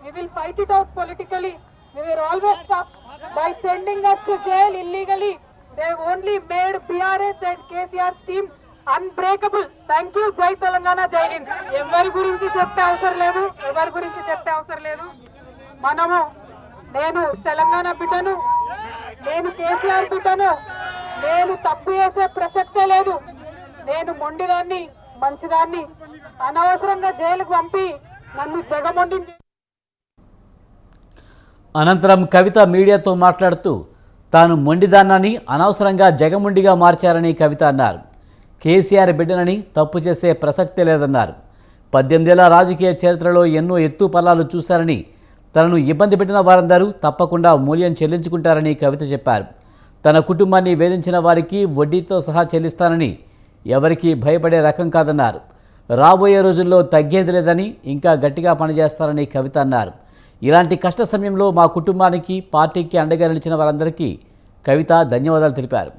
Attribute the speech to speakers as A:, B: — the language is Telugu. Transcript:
A: we will fight it out politically we were always tough by sending us to jail illegally they only made brs and kcr's team unbreakable thank you జై తెలంగాణ జై హింద్ ఎవరి గురించి చెప్పే అవసరం లేదు ఎవరి గురించి చెప్పే అవసరం లేదు మనము నేను తెలంగాణ బిడ్డను నేను కేసీఆర్ బిడ్డను నేను తప్పు చేసే ప్రసక్తే లేదు నేను మొండిదాన్ని మంచిదాన్ని అనవసరంగా జైలుకు పంపి నన్ను జగమొండిని చేసి-
B: అనంతరం కవిత మీడియాతో మాట్లాడుతూ తాను మొండిదాన్నని అనవసరంగా జగముండిగా మార్చారని కవిత అన్నారు. కేసీఆర్ బిడ్డనని తప్పు చేసే ప్రసక్తే లేదన్నారు. పద్దెనిమిదేళ్ళ రాజకీయ చరిత్రలో ఎన్నో ఎత్తు పల్లాలు చూశారని తనను ఇబ్బంది పెట్టిన వారందరూ తప్పకుండా మూల్యం చెల్లించుకుంటారని కవిత చెప్పారు. తన కుటుంబాన్ని వేధించిన వారికి వడ్డీతో సహా చెల్లిస్తానని ఎవరికీ భయపడే రకం కాదన్నారు. రాబోయే రోజుల్లో తగ్గేది లేదని ఇంకా గట్టిగా పనిచేస్తారని కవిత అన్నారు. ఇలాంటి కష్ట సమయంలో మా కుటుంబానికి పార్టీకి అండగా నిలిచిన వారందరికీ కవిత ధన్యవాదాలు తెలిపారు.